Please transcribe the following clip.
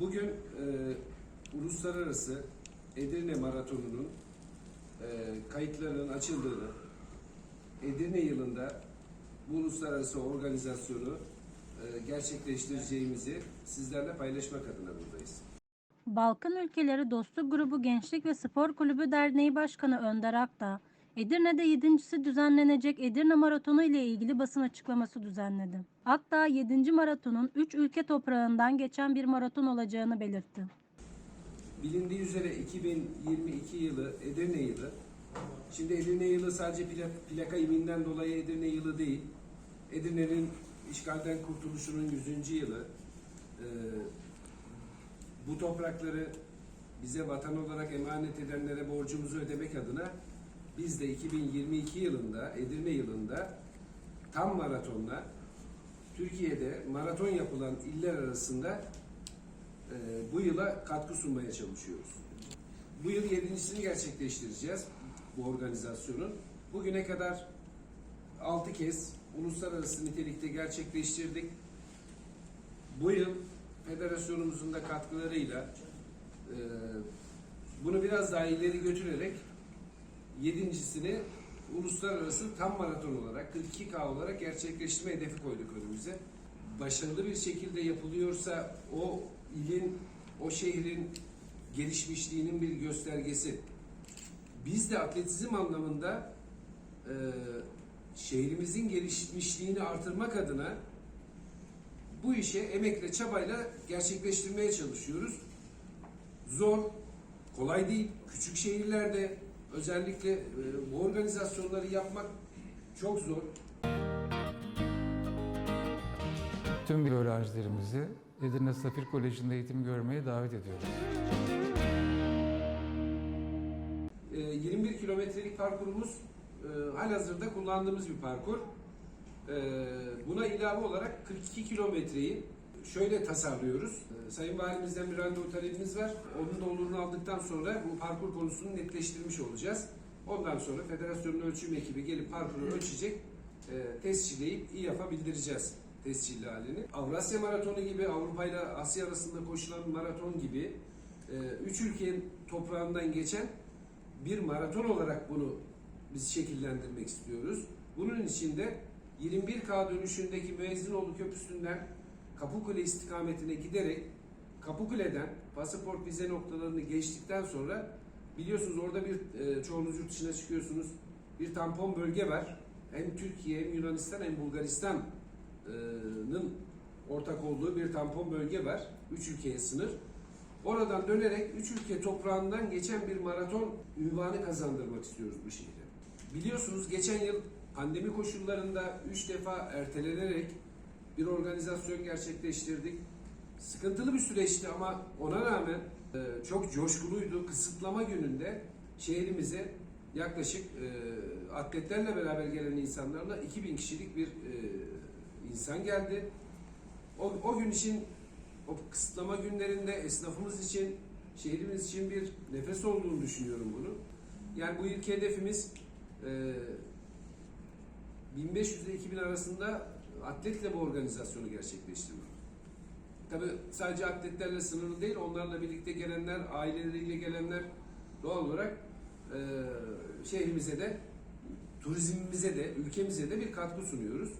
Bugün e, uluslararası Edirne Maratonu'nun e, kayıtlarının açıldığını, Edirne yılında bu uluslararası organizasyonu e, gerçekleştireceğimizi sizlerle paylaşmak adına buradayız. Balkan Ülkeleri Dostluk Grubu Gençlik ve Spor Kulübü Derneği Başkanı Önder Akdağ, Edirne'de yedincisi düzenlenecek Edirne Maratonu ile ilgili basın açıklaması düzenledi. Akdağ 7. maratonun 3 ülke toprağından geçen bir maraton olacağını belirtti. Bilindiği üzere 2022 yılı Edirne yılı. Şimdi Edirne yılı sadece plaka iminden dolayı Edirne yılı değil. Edirne'nin işgalden kurtuluşunun 100. yılı. Ee, bu toprakları bize vatan olarak emanet edenlere borcumuzu ödemek adına biz de 2022 yılında Edirne yılında tam maratonla Türkiye'de maraton yapılan iller arasında e, bu yıla katkı sunmaya çalışıyoruz. Bu yıl yedincisini gerçekleştireceğiz bu organizasyonun. Bugüne kadar 6 kez uluslararası nitelikte gerçekleştirdik. Bu yıl federasyonumuzun da katkılarıyla e, bunu biraz daha ileri götürerek yedincisini uluslararası tam maraton olarak 42K olarak gerçekleştirme hedefi koyduk önümüze. Başarılı bir şekilde yapılıyorsa o ilin, o şehrin gelişmişliğinin bir göstergesi. Biz de atletizm anlamında e, şehrimizin gelişmişliğini artırmak adına bu işe emekle, çabayla gerçekleştirmeye çalışıyoruz. Zor, kolay değil. Küçük şehirlerde özellikle e, bu organizasyonları yapmak çok zor. Tüm öğrencilerimizi Edirne Safir Koleji'nde eğitim görmeye davet ediyoruz. E, 21 kilometrelik parkurumuz e, halihazırda kullandığımız bir parkur. E, Buna ilave olarak 42 kilometreyi şöyle tasarlıyoruz. E, Sayın Valimizden bir randevu talebimiz var. Onun da olurunu aldıktan sonra bu parkur konusunu netleştirmiş olacağız. Ondan sonra federasyonun ölçüm ekibi gelip parkuru ölçecek, e, tescilleyip İYAF'a bildireceğiz tescilli halini. Avrasya Maratonu gibi, Avrupa ile Asya arasında koşulan maraton gibi e, üç ülkenin toprağından geçen bir maraton olarak bunu biz şekillendirmek istiyoruz. Bunun için de 21K dönüşündeki Müezzinoğlu Köprüsü'nden Kapıkule istikametine giderek Kapıkule'den pasaport vize noktalarını geçtikten sonra biliyorsunuz orada bir e, çoğunuz yurt dışına çıkıyorsunuz. Bir tampon bölge var. Hem Türkiye hem Yunanistan hem Bulgaristan'ın ortak olduğu bir tampon bölge var. Üç ülkeye sınır. Oradan dönerek üç ülke toprağından geçen bir maraton ünvanı kazandırmak istiyoruz bu şehre. Biliyorsunuz geçen yıl pandemi koşullarında üç defa ertelenerek bir organizasyon gerçekleştirdik. Sıkıntılı bir süreçti ama ona rağmen e, çok coşkuluydu. Kısıtlama gününde şehrimize yaklaşık e, atletlerle beraber gelen insanlarla 2000 kişilik bir e, insan geldi. O, o gün için o kısıtlama günlerinde esnafımız için, şehrimiz için bir nefes olduğunu düşünüyorum bunu. Yani bu yılki hedefimiz e, 1500 ile 2000 arasında atletle bu organizasyonu gerçekleştirmek. Tabi sadece atletlerle sınırlı değil, onlarla birlikte gelenler, aileleriyle gelenler doğal olarak e, şehrimize de, turizmimize de, ülkemize de bir katkı sunuyoruz.